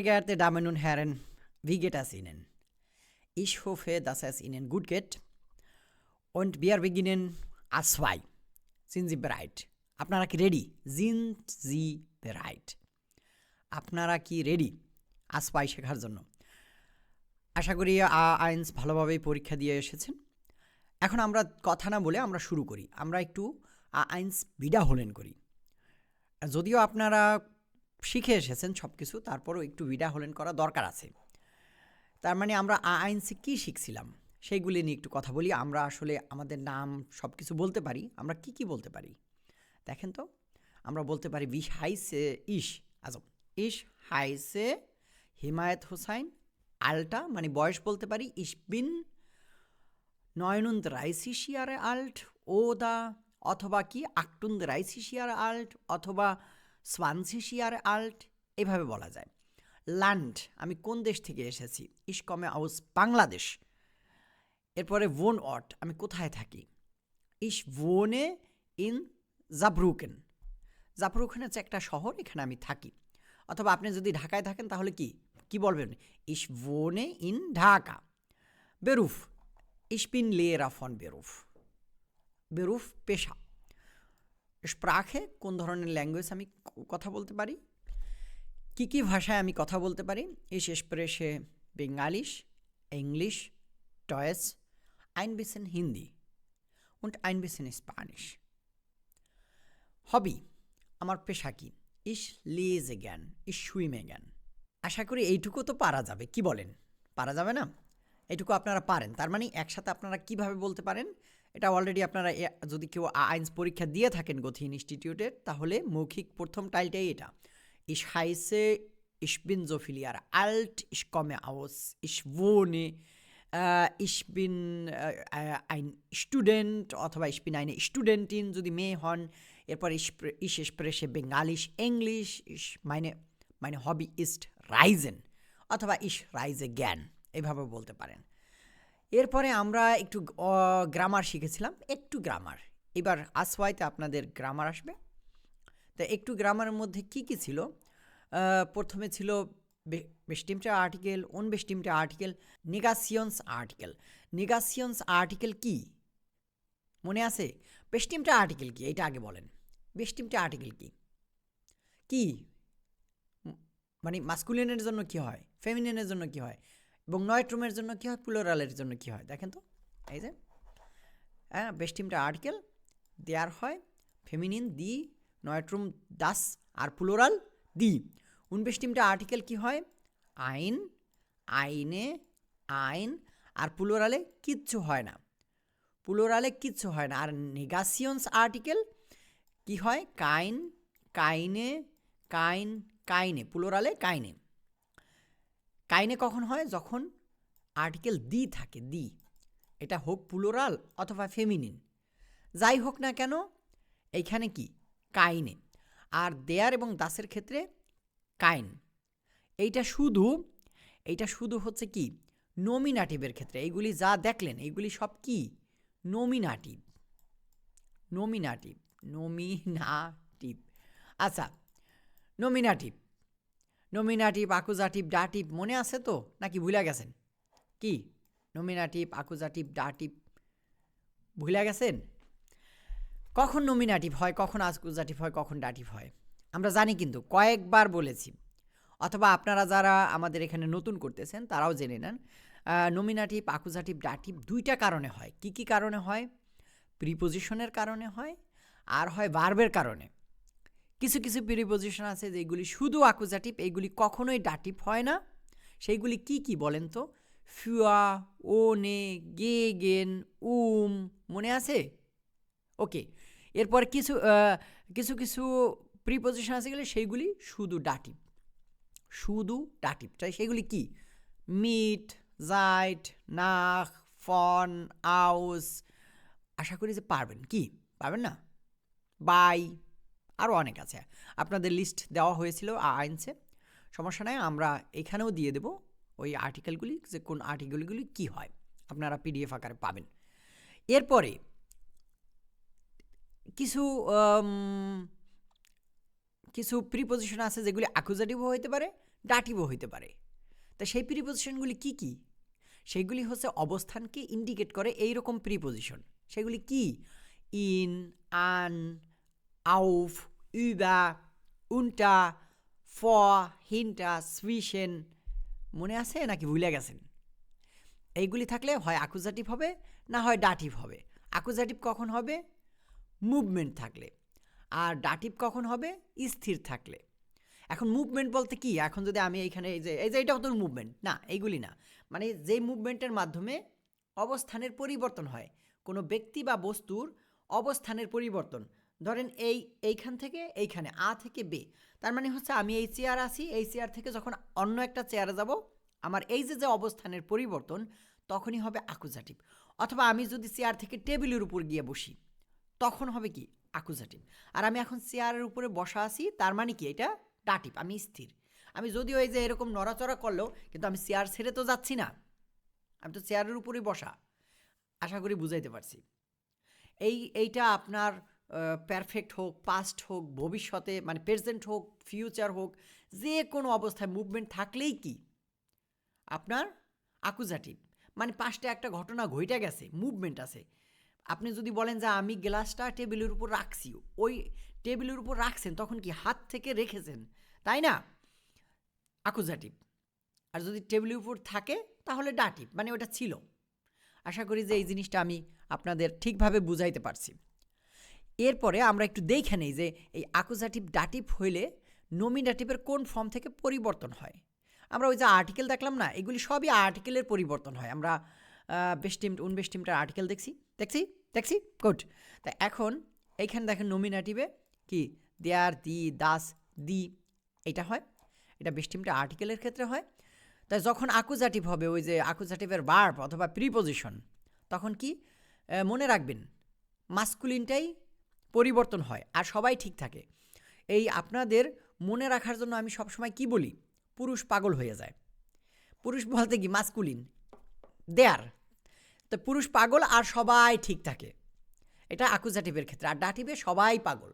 Sehr geehrte Damen und Herren, wie geht es Ihnen? Ich hoffe, dass es Ihnen gut geht. Und wir beginnen A2. Sind Sie bereit? আপনারা কি ready জিন্ট জি বেরাইট আপনারা কি ready আসপাই শেখার জন্য আশা করি আ আইন্স ভালোভাবেই পরীক্ষা দিয়ে এসেছেন এখন আমরা কথা না বলে আমরা শুরু করি আমরা একটু আ আইন্স বিডা হলেন করি যদিও আপনারা শিখে এসেছেন সব কিছু তারপরও একটু বিডা হলেন করা দরকার আছে। তার মানে আমরা আ আইনসে কী শিখছিলাম? সেইগুলি নিয়ে একটু কথা বলি, আমরা আসলে আমাদের নাম সব কিছু বলতে পারি, আমরা কি কি বলতে পারি? দেখেন তো, আমরা বলতে পারি বিশ হাইসে ইস আজম ইস হাইসে হিমায়ত হোসাইন, আলটা মানে বয়স বলতে পারি ইস বিন নয়নুন্দ রাইসিশিয়ারে আল্ট, ও দা, অথবা কি, আক্টুন্দ রাইসিশিয়ার আল্ট, অথবা সোয়ানসিশিয়ার আল্ট এভাবে বলা যায়। ল্যান্ড আমি কোন দেশ থেকে এসেছি? ইসকমে আউস বাংলাদেশ এরপরে ভোন অট আমি কোথায় থাকি? ইস ভোনে ইন জাবরুকেন জাবরুকেন হচ্ছে একটা শহর, এখানে আমি থাকি। অথবা আপনি যদি ঢাকায় থাকেন, তাহলে কি? কি বলবেন? ইস ভোনে ইন ঢাকা বেরুফ ইসপিন লেরা ফন বেরুফ বেরুফ পেশা। স্প্রাখে কোন ধরনের ল্যাঙ্গুয়েজ আমি কথা বলতে পারি? কী কী ভাষায় আমি কথা বলতে পারি? শেষ প্রেসে বেঙ্গালিশ, ইংলিশ, টয়েস ein bisschen Hindi und ein bisschen Spanish. Hobby আমার পেশা কি? ইস লেজে জ্ঞান ইস সুইমে জ্ঞান আশা করি এইটুকু তো পারা যাবে, কি বলেন? পারা যাবে না? এইটুকু আপনারা পারেন, তার মানে একসাথে আপনারা কীভাবে বলতে পারেন? এটা অলরেডি আপনারা যদি কেউ আইন পরীক্ষা দিয়ে থাকেন গথি ইনস্টিটিউটের তাহলে মৌখিক প্রথম টাইলটাই এটা। ইস হাইসে ইসবিন জোফিলিয়ার আল্ট ইস কমে আওস ইস বোনে ইসবিন আইন স্টুডেন্ট অথবা ইসবিন আইনে স্টুডেন্ট ইন যদি মেয়ে হন, এরপর ইস এসপ্রেসে বেঙ্গালিশ, ইংলিশ ইস মাইনে মাইনে হবি ইস্ট রাইজেন অথবা ইস রাইজে জ্ঞান, এভাবে বলতে পারেন। এরপরে আমরা একটু গ্রামার শিখেছিলাম, একটু গ্রামার এবার আসওয়াইতে আপনাদের গ্রামার আসবে। তা একটু গ্রামারের মধ্যে কি কি ছিল? প্রথমে ছিল বেস্টিমটা আর্টিকেল অন বেস্টিমটা আর্টিকেল নেগাসিয়ন্স আর্টিকেল নেগাসিয়ন্স আর্টিকেল কি? মনে আছে? বেস্টিমটা আর্টিকেল কি? এটা আগে বলেন। বেস্টিমটা আর্টিকেল কি? কি? মানে মাস্কুলিনের জন্য কি হয়? ফেমিনিনের জন্য কি হয়? এবং নয়ট্রুমের জন্য কী হয়? প্লুরালের জন্য কী হয়? দেখেন তো। এই যে হ্যাঁ বেস্টিমটা আর্টিকেল দেয়ার হয় ফেমিনিন দি নয়ট্রুম দাস আর প্লুরাল দি উনবেস্টিমটা আর্টিকেল কি হয়? আইন, আইনে, আইন, আর প্লুরালে কিচ্ছু হয় না। প্লুরালে কিচ্ছু হয় না। আর নেগাসিয়ন্স আর্টিকেল কি হয়? কাইন, কাইনে কাইন, কাইনে প্লুরালে কাইনে। কাইনে কখন হয়? যখন আর্টিকেল দি থাকে দি এটা হোক প্লুরাল অথবা ফেমিনিন যাই হোক না কেন, এইখানে কি? কাইনে। আর দেয়ার এবং দাসের ক্ষেত্রে কাইন। এইটা শুধু এইটা শুধু হচ্ছে কি? নমিনাটিভের ক্ষেত্রে। এইগুলি যা দেখলেন, এইগুলি সব কি? নমিনাটিভ নমিনাটিভ নমিনাটিভ আচ্ছা নমিনাটিভ নমিনাটিভ আকুজাটিভ ডাটিভ মনে আছে তো? নাকি ভুলে গেছেন? কি? নমিনাটিভ আকুজাটিভ ডাটিভ ভুলে গেছেন? কখন নমিনাটিভ হয়, কখন আকুজাটিভ হয়, কখন ডাটিভ হয়? আমরা জানি কিন্তু, কয়েকবার বলেছি। অথবা আপনারা যারা আমাদের এখানে নতুন করতেছেন, তারাও জেনে নেন। নমিনাটিভ আকুজাটিভ ডাটিভ দুইটা কারণে হয়। কি কি কারণে হয়? প্রিপোজিশনের কারণে হয়, আর হয় ভার্বের কারণে। কিছু কিছু প্রিপোজিশন আছে যেগুলি শুধু আকুজাটিভ এইগুলি কখনোই ডাটিভ হয় না। সেইগুলি কি কি বলেন তো? ফিয়া ও নে গে গেন উম, মনে আছে? ওকে, এরপর কিছু কিছু কিছু প্রিপোজিশন আছে গেলে সেইগুলি শুধু ডাটিভ শুধু ডাটিভ তাই সেগুলি কি? মিট জাইট নাখ ফন, আউস, আশা করি যে পারবেন। কি? পারবেন না? বাই আরও অনেক আছে। আপনাদের লিস্ট দেওয়া হয়েছিল আইনসে। সমস্যা নাই, আমরা এখানেও দিয়ে দেব ওই আর্টিকেলগুলি যে কোন আর্টিকেলগুলি কি হয়। আপনারা পিডিএফ আকারে পাবেন। এরপরে কিছু কিছু প্রিপোজিশন আছে যেগুলি অ্যাকুজেটিভও হতে পারে ডাটিভও হইতে পারে। তা সেই প্রিপোজিশনগুলি কি কি? সেগুলি হচ্ছে অবস্থানকে ইন্ডিকেট করে এই রকম প্রিপোজিশন সেগুলি কি? ইন আন আউফ ইবা উনটা ফ হিনটা সুইশেন মনে আছে নাকি ভুলে গেছেন? এইগুলি থাকলে হয় আকুজাটিভ হবে, না হয় ডাটিভ হবে। আকুজাটিভ কখন হবে? মুভমেন্ট থাকলে। আর ডাটিভ কখন হবে? স্থির থাকলে। এখন মুভমেন্ট বলতে কি? এখন যদি আমি এইখানে এই যে এই যে এটা তো মুভমেন্ট না, এইগুলি না। মানে যেই মুভমেন্টের মাধ্যমে অবস্থানের পরিবর্তন হয়, কোনো ব্যক্তি বা বস্তুর অবস্থানের পরিবর্তন। ধরেন এই, এইখান থেকে এইখানে, আ থেকে বে। তার মানে হচ্ছে আমি এই চেয়ার আছি, এই চেয়ার থেকে যখন অন্য একটা চেয়ারে যাব, আমার এই যে যে অবস্থানের পরিবর্তন, তখনই হবে আকুজাটিভ অথবা আমি যদি চেয়ার থেকে টেবিলের উপর গিয়ে বসি, তখন হবে কি? আকুজাটিভ আর আমি এখন চেয়ারের উপরে বসা আছি, তার মানে কি? এটা ডাটিভ আমি স্থির। আমি যদিও এই যে, এরকম নড়াচড়া করলেও, কিন্তু আমি চেয়ার ছেড়ে তো যাচ্ছি না। আমি তো চেয়ারের উপরেই বসা। আশা করি বুঝাইতে পারছি। এই, এইটা আপনার পারফেক্ট হোক পাস্ট হোক, ভবিষ্যতে মানে প্রেজেন্ট হোক ফিউচার হোক, যে কোনো অবস্থায় মুভমেন্ট থাকলেই কি? আপনার আকুজাটিভ। মানে পাঁচটা একটা ঘটনা ঘইটা গেছে মুভমেন্ট আছে। আপনি যদি বলেন যে আমি গ্লাসটা টেবিলের উপর রাখছি, ওই টেবিলের উপর রাখছেন, তখন কি হাত থেকে রেখেছেন? তাই না? আকুজাটিভ। আর যদি টেবিলের উপর থাকে, তাহলে ডাটিভ মানে ওটা ছিল। আশা করি যে এই জিনিসটা আমি আপনাদের ঠিকভাবে বুঝাইতে পারছি। এরপরে আমরা একটু দেখে নেই যে এই আকুজাটিভ ডাটিভ হইলে নমিনেটিভের কোন ফর্ম থেকে পরিবর্তন হয়। আমরা ওই যে আর্টিকেল দেখলাম না, এগুলি সবই আর্টিকেলের পরিবর্তন হয়। আমরা বেস্টিম উনবেস্টিমটার আর্টিকেল দেখছি। দেখছি? দেখছি? গুড তা এখন এইখানে দেখেন নমিনেটিভে কি? দেয়ার দি দাস দি এটা হয়। এটা বেস্টিমটা আর্টিকেলের ক্ষেত্রে হয়। তাই যখন আকুজাটিভ হবে, ওই যে আকুজাটিভের বার্ব অথবা প্রিপোজিশন তখন কি? মনে রাখবেন মাস্কুলিনটাই পরিবর্তন হয় আর সবাই ঠিক থাকে। এই আপনাদের মনে রাখার জন্য আমি সবসময় কি বলি? পুরুষ পাগল হয়ে যায়। পুরুষ বলতে কি? মাস্কুলিন দেয়ার তো পুরুষ পাগল আর সবাই ঠিক থাকে। এটা আকুজাটিভের ক্ষেত্রে। আর ডাটিভে সবাই পাগল।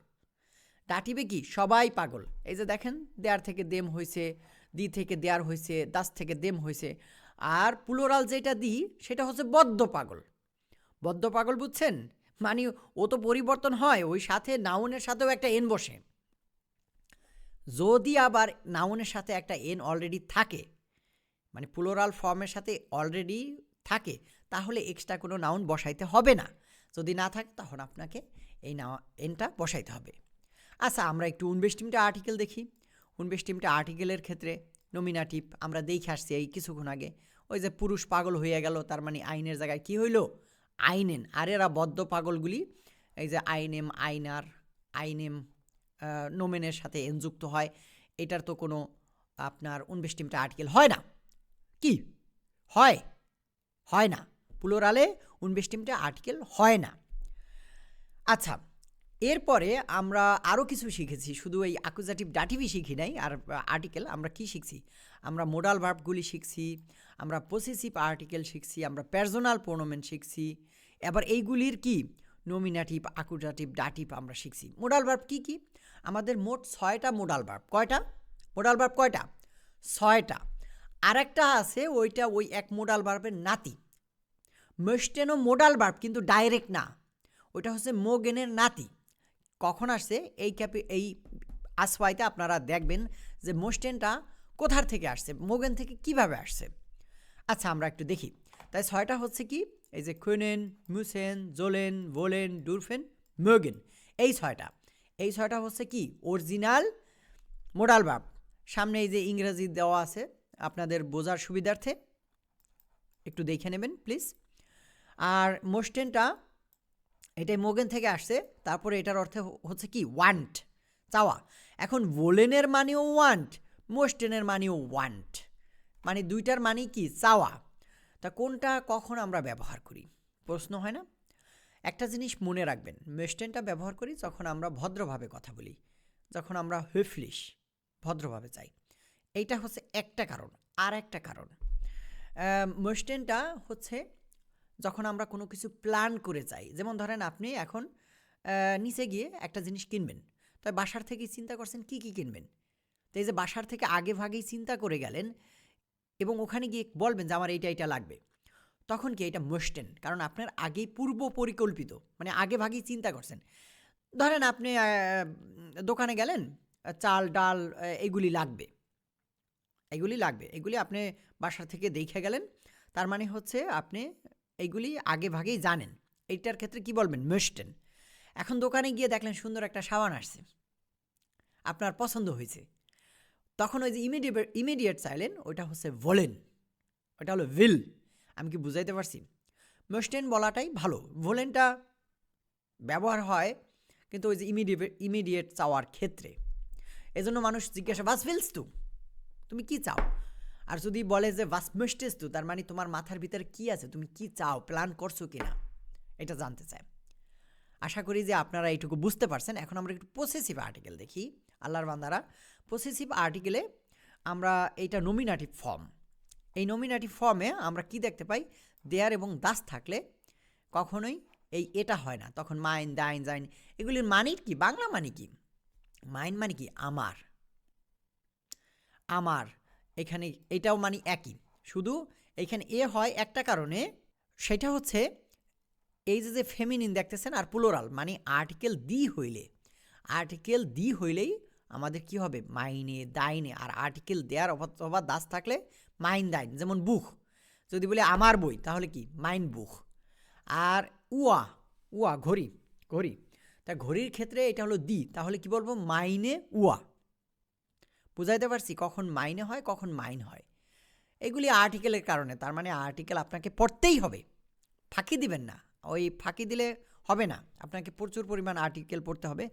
ডাটিবে কি? সবাই পাগল। এই যে দেখেন দেয়ার থেকে দেম হয়েছে দি থেকে দেয়ার হয়েছে দাস থেকে দেম হয়েছে আর প্লুরাল যেটা দি, সেটা হচ্ছে বদ্ধ পাগল। বদ্ধ পাগল বুঝছেন? মানে ও তো পরিবর্তন হয়, ওই সাথে নাউনের সাথেও একটা এন বসে। যদি আবার নাউনের সাথে একটা এন অলরেডি থাকে মানে প্লুরাল ফর্মের সাথে অলরেডি থাকে, তাহলে এক্সট্রা কোনো নাউন বসাইতে হবে না। যদি না থাকে, তখন আপনাকে এই না এনটা বসাইতে হবে। আচ্ছা আমরা একটু উনবেস্টিমটা আর্টিকেল দেখি। উনবেস্টিমটা আর্টিকেলের ক্ষেত্রে নমিনাটিভ আমরা দেখে আসছি এই কিছুক্ষণ আগে। ওই যে পুরুষ পাগল হয়ে গেল, তার মানে আইনের জায়গায় কি হইল? আইনেন। আর এরা বদ্ধ পাগলগুলি, এই যে আইনেম, আইনার, আইনেম নোমেনের সাথে এন যুক্ত হয়। এটার তো কোনো আপনার উনবেস্টিমটা আর্টিকেল হয় না। কি? হয়। হয় না। প্লোরালে উনবেস্টিমটা আর্টিকেল হয় না। আচ্ছা এরপরে আমরা আরও কিছু শিখেছি। শুধু এই আকুজাটিভ ডাটিভই শিখি নাই। আর আর্টিকেল আমরা কি শিখছি? আমরা মোডাল ভার্বগুলি শিখছি, আমরা পসেসিভ আর্টিকেল শিখছি, আমরা পার্সোনাল প্রোনোমেন শিখছি। এবার এইগুলির কি? নমিনাটিভ আকুজাটিভ ডাটিভ আমরা শিখছি। মোডাল ভার্ব কি কি? আমাদের মোট ছয়টা মোডাল ভার্ব কয়টা? মোডাল ভার্ব কয়টা? ছয়টা। আরেকটা আছে, ওইটা ওই এক মোডাল ভার্বের নাতি। মেস্টেনো মোডাল ভার্ব কিন্তু ডাইরেক্ট না। ওইটা হচ্ছে মোগেনের নাতি। কখন আসছে? এই ক্যাপি এই আসওয়াইতে আপনারা দেখবেন যে মোস্টেনটা কোথার থেকে আসছে? মোগেন থেকে কীভাবে আসছে? আচ্ছা আমরা একটু দেখি। তাই ছয়টা হচ্ছে কি? এই যে কুনেন মুসেন, জোলেন, ভোলেন, ডুরফেন, মোগেন। এই ছয়টা। এই ছয়টা হচ্ছে কি? অরিজিনাল মোডাল ভার্ব সামনে এই যে ইংরেজি দেওয়া আছে আপনাদের বোঝার সুবিধার্থে। একটু দেখে নেবেন, প্লিজ। আর মোস্টেনটা, এটাই মোগেন থেকে আসছে। তারপরে এটার অর্থে হচ্ছে কি? ওয়ান্ট চাওয়া। এখন ভোলেনের মানেও ওয়ান্ট মোস্টেনের মানেও ওয়ান্ট মানে দুইটার মানে কি? চাওয়া। তা কোনটা কখন আমরা ব্যবহার করি? প্রশ্ন হয় না? একটা জিনিস মনে রাখবেন মেস্টেনটা ব্যবহার করি যখন আমরা ভদ্রভাবে কথা বলি, যখন আমরা হুফলিশ ভদ্রভাবে চাই। এইটা হচ্ছে একটা কারণ, আর একটা কারণ। মোস্টেনটা হচ্ছে যখন আমরা কোনো কিছু প্ল্যান করে চাই যেমন ধরেন আপনি এখন নিচে গিয়ে একটা জিনিস কিনবেন। তাই বাসার থেকে চিন্তা করছেন কি কি কিনবেন? তো তো এই যে বাসার থেকে আগে ভাগেই চিন্তা করে গেলেন এবং ওখানে গিয়ে বলবেন যে, আমার এইটা এইটা লাগবে। তখন কি এটা মোস্টেন কারণ আপনার আগেই পূর্ব পরিকল্পিত মানে আগে ভাগেই চিন্তা করছেন। ধরেন আপনি দোকানে গেলেন, চাল, ডাল এগুলি লাগবে। এগুলি লাগবে। এগুলি আপনি বাসা থেকে দেখে গেলেন। তার মানে হচ্ছে আপনি এইগুলি আগে ভাগেই জানেন। এইটার ক্ষেত্রে কি বলবেন? মোস্টেন এখন দোকানে গিয়ে দেখলেন সুন্দর একটা সাবান আসছে। আপনার পছন্দ হয়েছে। তখন ওই যে ইমিডিয়েট ইমিডিয়েট চাইলেন ওটা হচ্ছে ভোলেন ওটা হলো ভিল আমি কি বুঝাইতে পারছি? মোস্টেন বলাটাই ভালো। ভোলেনটা ব্যবহার হয় কিন্তু ওই যে ইমিডিয়েট ইমিডিয়েট চাওয়ার ক্ষেত্রে। এজন্য মানুষ জিজ্ঞাসা বাস ফিলস তু তুমি কি চাও? আর যদি বলে যে বাস মিস্টেস তু তার মানে তোমার মাথার ভিতরে কি আছে? তুমি কি চাও? প্ল্যান করছ কিনা? এটা জানতে চায়। আশা করি যে আপনারা এইটুকু বুঝতে পারছেন। এখন আমরা একটু পসেসিভ আর্টিকেল দেখি। আল্লাহর বান্দারা পসেসিভ আর্টিকেলে আমরা এইটা নমিনাটিভ ফর্ম এই নমিনাটিভ ফর্মে আমরা কি দেখতে পাই? দেয়ার এবং দাস থাকলে কখনোই এই এটা হয় না। তখন মাইন দাইন জাইন এগুলির মানির কি? বাংলা মানে কি? মাইন মানে কি? আমার। আমার। এখানে এটাও মানে একই। শুধু এখানে এ হয় একটা কারণে, সেটা হচ্ছে এই যে যে ফেমিনিন দেখতেছেন, আর প্লোরাল মানে আর্টিকেল দি হইলে। আর্টিকেল দি হইলেই আমাদের কি হবে? মাইনে, দাইনে আর আর্টিকেল দেয়ার অথবা দাস থাকলে মাইন দাইন, যেমন বুক যদি বলি আমার বই, তাহলে কি? মাইন বুক আর উয়া উয়া, ঘড়ি ঘড়ি। তা ঘড়ির ক্ষেত্রে এটা হলো দি, তাহলে কি বলব? মাইনে উয়া। বুঝাইতে পারছি? কখন মাইনে হয়, কখন মাইন হয়। এগুলি আর্টিকেলের কারণে, তার মানে আর্টিকেল আপনাকে পড়তেই হবে। ফাঁকি দিবেন না। ওই ফাঁকি দিলে হবে না। আপনাকে প্রচুর পরিমাণ আর্টিকেল পড়তে হবে।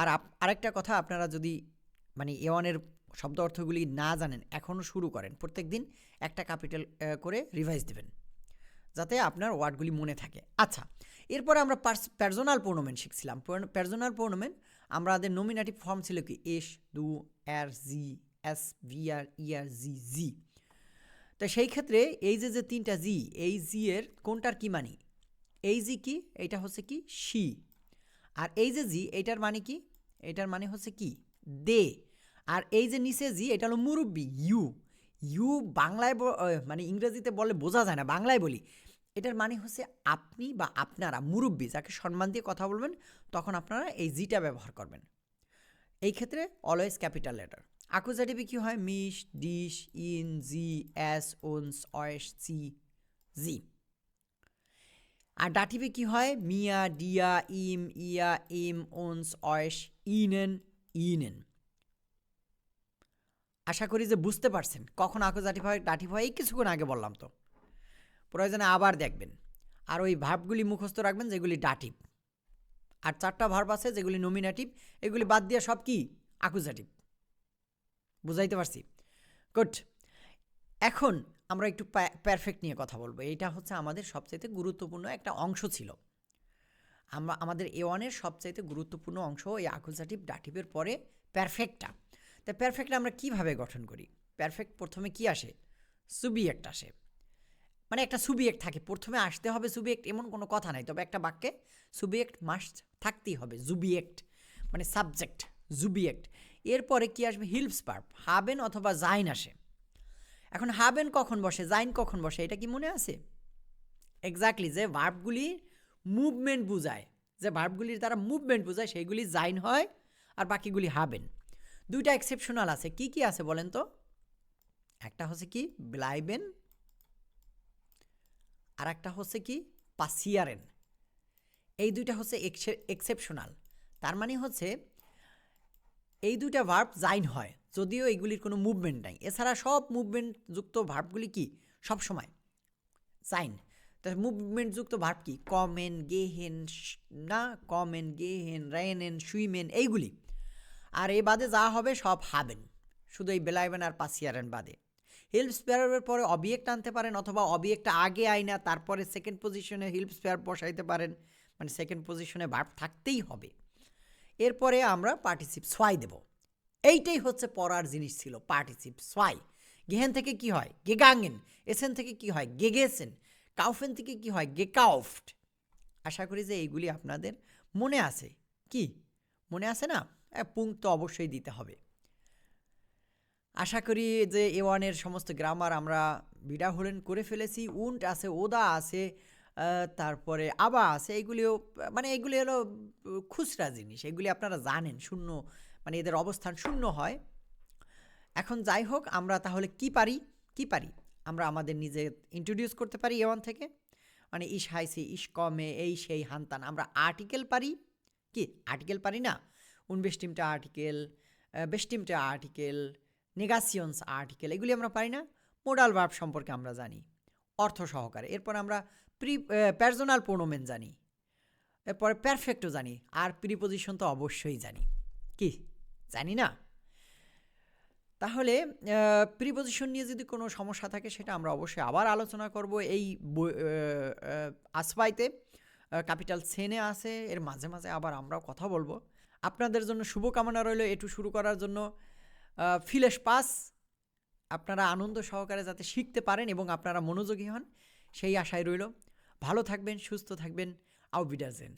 আর আরেকটা কথা আপনারা যদি মানে এওয়ানের শব্দ অর্থগুলি না জানেন এখনও শুরু করেন, প্রত্যেক দিন একটা ক্যাপিটাল করে রিভাইজ দেবেন। যাতে আপনার ওয়ার্ডগুলি মনে থাকে। আচ্ছা এরপরে আমরা পার্স পার্সোনাল প্রোনোমেন শিখছিলাম। পার্সোনাল প্রোনোমেন আমাদের নমিনেটিভ ফর্ম ছিল কি? এস দু আর জি এস ভি আর ই আর জি জি তো সেই ক্ষেত্রে এই যে যে তিনটা জি এই জি এর কোনটার কি মানি? এই জি কি, এইটা হচ্ছে কি, শি। আর এই যে জি এইটার মানে কি? এটার মানে হচ্ছে কি? দে। আর এই যে নিচে জি, এটা হলো মুরব্বি, ইউ। ইউ বাংলায় মানে ইংরেজিতে বলে বোঝা যায় না, বাংলায় বলি। এটার মানে হচ্ছে আপনি বা আপনারা, মুরব্বি, যাকে সম্মান দিয়ে কথা বলবেন, তখন আপনারা এই জিটা ব্যবহার করবেন। এই ক্ষেত্রে অলওয়েজ ক্যাপিটাল লেটার আকুজাটিভে কি হয়? মিশ ডিশ ইন, জি এস ওনস, অয়েস সি জি। আর ডাটিভে কি হয়? মিয়া ডিয়া ইম, ইয়া ইম ওনস অয়েস ইনেন ইনেন। আশা করি যে বুঝতে পারছেন কখন আকুজাটিভ হয় ডাটিভ হয় এই কিছুক্ষণ আগে বললাম তো। প্রয়োজনে আবার দেখবেন। আর ওই ভার্বগুলি মুখস্থ রাখবেন যেগুলি ডাটিভ আর চারটা ভার্ব আছে যেগুলি নমিনেটিভ, এগুলি বাদ দিয়ে সব কি? আকুজাটিভ বুঝাইতে পারছি? গুড। এখন আমরা একটু পারফেক্ট নিয়ে কথা বলব। এটা হচ্ছে আমাদের সবচাইতে গুরুত্বপূর্ণ একটা অংশ ছিল। আমরা, আমাদের এ ওয়ানের সবচাইতে গুরুত্বপূর্ণ অংশ এই আকুজাটিভ ডাটিভের পরে পারফেক্টটা তা পারফেক্ট আমরা কীভাবে গঠন করি? পারফেক্ট প্রথমে কি আসে? সুবিয়েক্ট আসে। মানে একটা সুবিয়েক্ট থাকে। প্রথমে আসতে হবে সুবিয়েক্ট এমন কোনো কথা নাই, তবে একটা বাক্যে সুবিয়েক্ট মাস্ট থাকতেই হবে। জুবিয়েক্ট মানে সাবজেক্ট জুবিয়েক্ট এরপরে কি আসবে? হিলপস পার্প হাবেন অথবা জাইন আসে। এখন হাবেন কখন বসে, জাইন কখন বসে, এটা কি মনে আছে? এক্স্যাক্টলি যে ভার্বগুলি মুভমেন্ট বুঝায়, যে ভার্বগুলির দ্বারা মুভমেন্ট বোঝায়, সেইগুলি জাইন হয় আর বাকিগুলি হাবেন। দুইটা এক্সেপশনাল আছে, কি কি আছে বলেন তো? একটা হচ্ছে কি, ব্লাইবেন আর একটা হচ্ছে কি, পাসিয়ারেন। এই দুইটা হচ্ছে এক্সেপশনাল তার মানে হচ্ছে এই দুইটা ভার্ব জাইন হয়, যদিও এইগুলির কোনো মুভমেন্ট নাই। এছাড়া সব মুভমেন্ট যুক্ত ভার্বগুলি কি? সব সময়। সাইন তা মুভমেন্ট যুক্ত ভার্ব কি? কমেন গেহেন না কমেন গেহেন রেনেন সুইমেন এইগুলি। আর এ বাদে যা হবে সব হাবেন শুধু এই বেলাইবেন আর পাসিয়ারেন বাদে। হিল স্পেয়ারের পরে অবিয়েক্ট আনতে পারেন অথবা অবিয়েক্টটা আগে আইনা তারপরে সেকেন্ড পজিশনে হিল স্পেয়ার বসাইতে পারেন। মানে সেকেন্ড পজিশনে ভার্ব থাকতেই হবে। এরপরে আমরা পার্টিসিপ সোয়াই দেব। এইটাই হচ্ছে পড়ার জিনিস ছিল পার্টিসিপ সোয়াই গেহেন থেকে কি হয়? গেগাঙ্গেন। এসেন থেকে কি হয়? গেগেসেন। কাউফেন থেকে কি হয়? গেকাউফট। আশা করি যে এইগুলি আপনাদের মনে আছে। কি? মনে আছে না? পুং তো অবশ্যই দিতে হবে। আশা করি যে এ ওয়ানের সমস্ত গ্রামার আমরা বিডাহোলেন করে ফেলেছি। উন্ট আছে, ওদা আছে তারপরে আবা আছে এগুলিও মানে এগুলি হলো, খুচরা জিনিস, এগুলি আপনারা জানেন, শূন্য মানে এদের অবস্থান শূন্য হয়। এখন যাই হোক, আমরা তাহলে কি পারি? কি পারি? আমরা আমাদের নিজে ইন্ট্রোডিউস করতে পারি এওয়ান থেকে। মানে ইস হাইসি ইস কমে, এই সেই হানতান। আমরা আর্টিকেল পারি। কি? আর্টিকেল পারি না? উনবেস্টিমটা আর্টিকেল বেস্টিমটা আর্টিকেল নেগাসিয়ন্স আর্টিকেল এগুলি আমরা পারি না। মোডাল ভার্ব সম্পর্কে আমরা জানি। অর্থ সহকারে। এরপর আমরা প্রি পার্সোনাল প্রোনোমেন জানি। এরপরে পারফেক্টও জানি। আর প্রিপোজিশন তো অবশ্যই জানি। কি? জানি না। তাহলে প্রিপোজিশন নিয়ে যদি কোনো সমস্যা থাকে, সেটা আমরা অবশ্যই আবার আলোচনা করব এই আসবাইতে। ক্যাপিটাল সেনে আছে। এর মাঝে মাঝে আবার আমরাও কথা বলব। আপনাদের জন্য শুভকামনা রইল এটু শুরু করার জন্য। ফিলেশ পাস। আপনারা আনন্দ সহকারে যাতে শিখতে পারেন এবং আপনারা মনোযোগী হন, সেই আশায় রইল। ভালো থাকবেন সুস্থ থাকবেন। আউ বিডারজেন